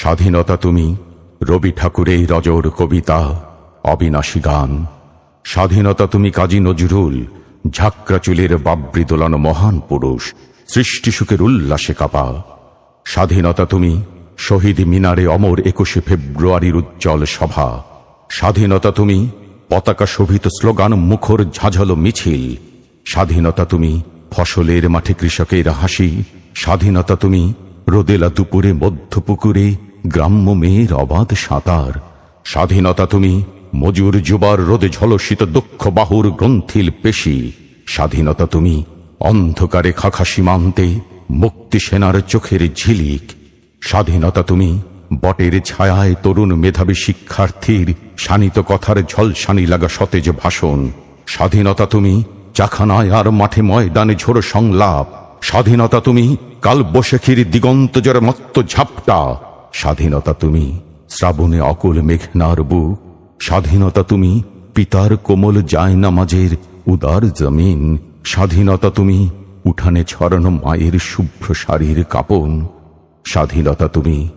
স্বাধীনতা তুমি, রবি ঠাকুরের রজর কবিতা, অবিনাশী গান। স্বাধীনতা তুমি কাজী নজরুল, ঝাঁকড়া চুলের বাবরি দোলানো মহান পুরুষ, সৃষ্টি সুখের উল্লাসে কাপা। স্বাধীনতা তুমি শহীদ মিনারে অমর একুশে ফেব্রুয়ারির উজ্জ্বল সভা। স্বাধীনতা তুমি পতাকা শোভিত স্লোগান মুখর ঝাঝালো মিছিল। স্বাধীনতা তুমি ফসলের মাঠে কৃষকের হাসি। স্বাধীনতা তুমি রোদেলা দুপুরে মধ্যপুকুরে গ্রাম্য মেয়ের অবাধ সাঁতার। স্বাধীনতা তুমি, মজুর যুবার রোদে ঝলসিত দক্ষ বাহুর গ্রন্থিল পেশি। স্বাধীনতা তুমি, অন্ধকারে খাখা সীমান্তে মুক্তি সেনার চোখের ঝিলিক। স্বাধীনতা তুমি, বটের ছায়ায় তরুণ মেধাবী শিক্ষার্থীর শানিত কথার ঝলসানি লাগা সতেজ ভাষণ। স্বাধীনতা তুমি, চাখানায় আর মাঠে ময়দানে ঝোড়ো সংলাপ। স্বাধীনতা তুমি কাল বসেখির দিগন্ত জোরে মত্ত ঝাপটা। স্বাধীনতা তুমি, শ্রাবণে অকুল মেঘনার বুক। স্বাধীনতা তুমি, পিতার কোমল যায় নামাজের উদার জমিন। স্বাধীনতা তুমি, উঠানে ছড়ানো মায়ের শুভ্র শাড়ির কাপন। স্বাধীনতা তুমি,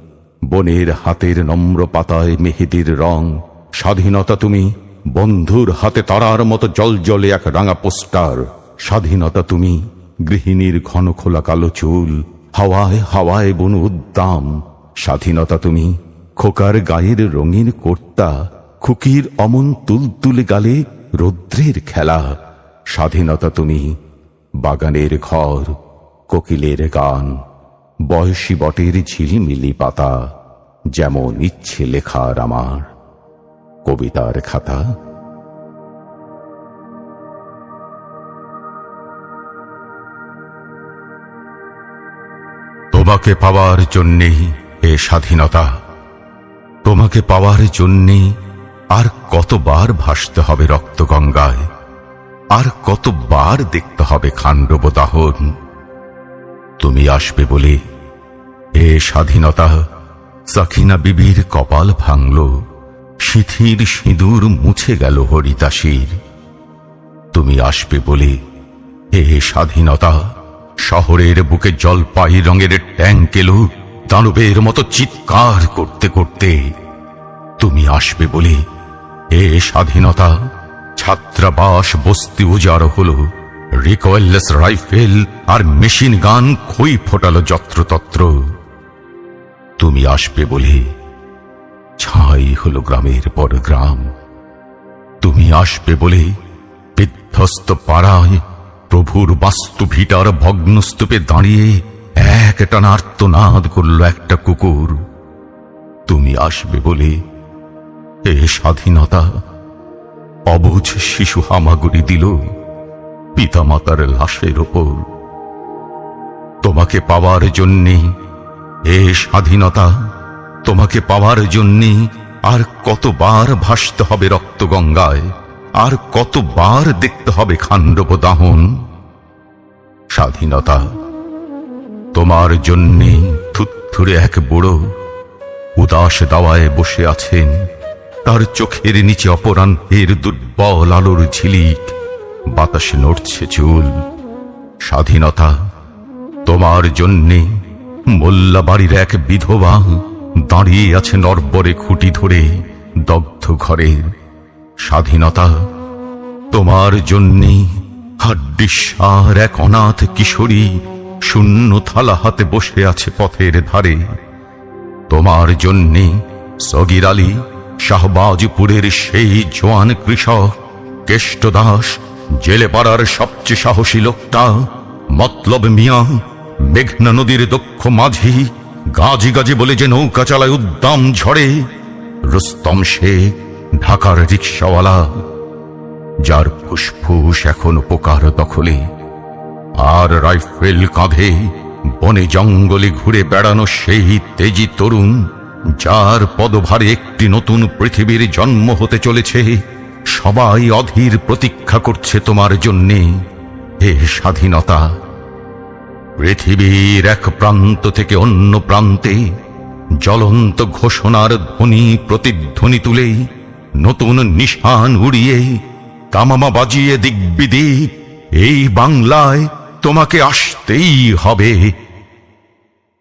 বনের হাতের নম্র পাতায় মেহেদির রং। স্বাধীনতা তুমি, বন্ধুর হাতে তারার মতো জলজলে এক রাঙা পোস্টার। স্বাধীনতা তুমি, গৃহিণীর ঘন খোলা কালো চুল, হাওয়ায় হাওয়ায় বনু উদ্দাম। স্বাধীনতা তুমি, খোকার গায়ের রঙিন কর্তা খুকির অমন তুলতুলে গালে রৌদ্রের খেলা। স্বাধীনতা তুমি, বাগানের ঘর, কোকিলের গান, বয়সী বটের ঝিলিমিলি পাতা, যেমন ইচ্ছে লেখার আমার কবিতার খাতা। তোমাকে পাওয়ার জন্যেই এ স্বাধীনতা। তোমাকে পাওয়ার জন্যে আর কতবার ভাসতে হবে রক্তগঙ্গায়, আর কতবার দেখতে হবে খাণ্ডব দাহন। তুমি আসবে বলে এ স্বাধীনতা সাকিনা বিবির কপাল ভাঙল শিথির সিঁদুর মুছে গেল হরিদাসীর। তুমি আসবে বলে এ স্বাধীনতা শহরের বুকে জলপাই রঙের ট্যাঙ্ক এলো। দানবের মতো চিৎকার করতে করতে তুমি আসবে বলে এ স্বাধীনতা ছাত্রাবাস, বস্তি উজাড় হলো। রিকয়েললেস রাইফেল আর মেশিন গান খই ফোটালো যত্রতত্র। তুমি আসবে বলে ছাই হলো গ্রামের পর গ্রাম। তুমি আসবে বলে বিধ্বস্ত পাড়ায় প্রভুর বাস্তু ভিটার ভগ্নস্তূপে দাঁড়িয়ে এক টানা আর্তনাদ করল একটা কুকুর। তুমি আসবে বলে এ স্বাধীনতা অবুঝ শিশু হামাগুড়ি দিল পিতামাতার লাশের ওপর। তোমাকে পাওয়ার জন্যে এ স্বাধীনতা, তোমাকে পাওয়ার জন্যে আর কতবার ভাসতে হবে রক্তগঙ্গায় আর কতবার দেখতে হবে খাণ্ডব দাহন। স্বাধীনতা তোমার জন্যে থুত্থুরে এক বুড়ো উদাস দাওয়ায় বসে আছেন। তার চোখের নিচে অপরাহ্নের দুর্বল আলোর ঝিলিক, বাতাসে নড়ছে চুল। স্বাধীনতা তোমার জন্যে মোল্লা বাড়ির এক বিধবা দাঁড়িয়ে আছে নরবরে খুঁটি ধরে দগ্ধ ঘরের স্বাধীনতা তোমার জন্যে হাড্ডিসার এক অনাথ কিশোরী শূন্য থালা হাতে বসে আছে পথের ধারে। তোমার জন্যে সগির আলী, শাহবাজপুরের সেই জোয়ান কৃষক, কেষ্টদাস জেলে পাড়ার সবচেয়ে সাহসী লোকটা, মতলব মিয়া, মেঘনা নদীর দক্ষ মাঝি, গাজি গাজি বলে যে নৌকা চালায় উদ্দাম ঝড়ে, রুস্তম শেখ ঢাকার রিক্সাওয়ালা, যার ফুসফুস এখন পোকার দখলে। আর রাইফেল কাঁধে বনে জঙ্গলে ঘুরে বেড়ানো সেই তেজি তরুণ, যার পদভারে একটি নতুন পৃথিবীর জন্ম হতে চলেছে, সবাই অধীর প্রতীক্ষা করছে তোমার জন্যে। হে স্বাধীনতা, পৃথিবীর এক প্রান্ত থেকে অন্য প্রান্তে জ্বলন্ত ঘোষণার ধ্বনি প্রতিধ্বনি তুলে নতুন নিশান উড়িয়ে তামামা বাজিয়ে দিগ্বিদিক এই বাংলায় তোমাকে আসতেই হবে।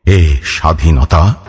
এ স্বাধীনতা।